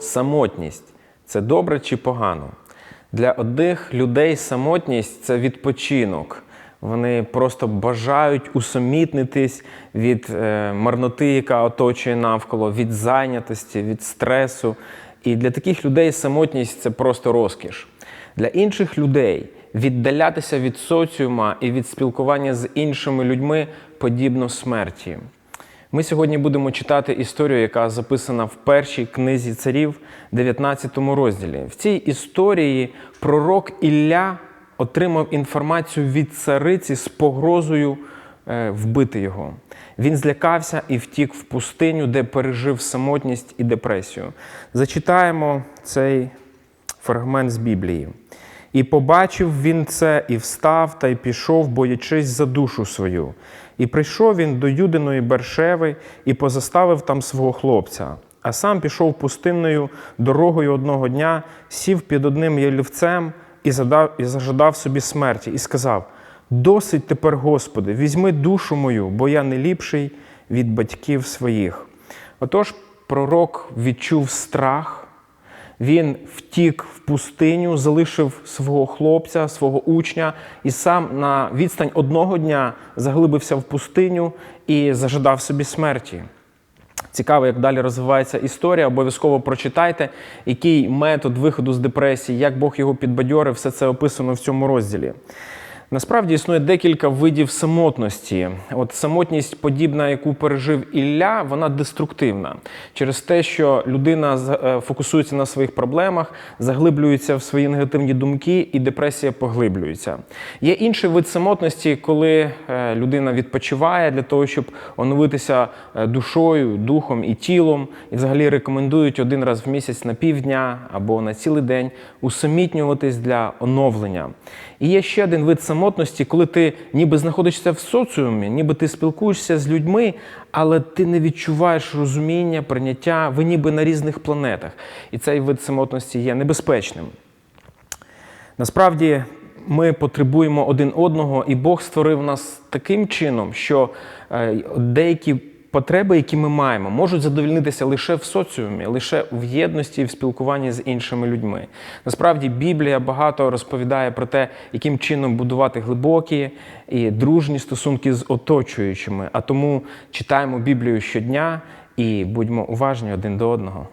самотність це добре чи погано? Для одних людей самотність це відпочинок. Вони просто бажають усамітнитись від е, марноти, яка оточує навколо, від зайнятості, від стресу. І для таких людей самотність це просто розкіш. Для інших людей віддалятися від соціума і від спілкування з іншими людьми подібно смерті. Ми сьогодні будемо читати історію, яка записана в першій книзі царів, 19 розділі. В цій історії пророк Ілля отримав інформацію від цариці з погрозою е, вбити його. Він злякався і втік в пустиню, де пережив самотність і депресію. Зачитаємо цей фрагмент з Біблії. І побачив він це, і встав та й пішов, боячись за душу свою. І прийшов він до Юдиної Бершеви і позаставив там свого хлопця. А сам пішов пустинною дорогою одного дня, сів під одним ялівцем і задав, і зажадав собі смерті, і сказав: Досить тепер, Господи, візьми душу мою, бо я не ліпший від батьків своїх. Отож, пророк відчув страх. Він втік в пустиню, залишив свого хлопця, свого учня, і сам на відстань одного дня заглибився в пустиню і зажадав собі смерті. Цікаво, як далі розвивається історія. Обов'язково прочитайте, який метод виходу з депресії, як Бог його підбадьорив, все це описано в цьому розділі. Насправді існує декілька видів самотності. От самотність, подібна, яку пережив Ілля, вона деструктивна через те, що людина е, фокусується на своїх проблемах, заглиблюється в свої негативні думки, і депресія поглиблюється. Є інший вид самотності, коли е, людина відпочиває для того, щоб оновитися е, душою, духом і тілом, і взагалі рекомендують один раз в місяць на півдня або на цілий день усамітнюватись для оновлення. І є ще один вид самотності, коли ти ніби знаходишся в соціумі, ніби ти спілкуєшся з людьми, але ти не відчуваєш розуміння, прийняття, ви ніби на різних планетах. І цей вид самотності є небезпечним. Насправді ми потребуємо один одного, і Бог створив нас таким чином, що е, деякі потреби, які ми маємо, можуть задовільнитися лише в соціумі, лише в єдності і в спілкуванні з іншими людьми. Насправді Біблія багато розповідає про те, яким чином будувати глибокі і дружні стосунки з оточуючими. А тому читаємо Біблію щодня і будьмо уважні один до одного.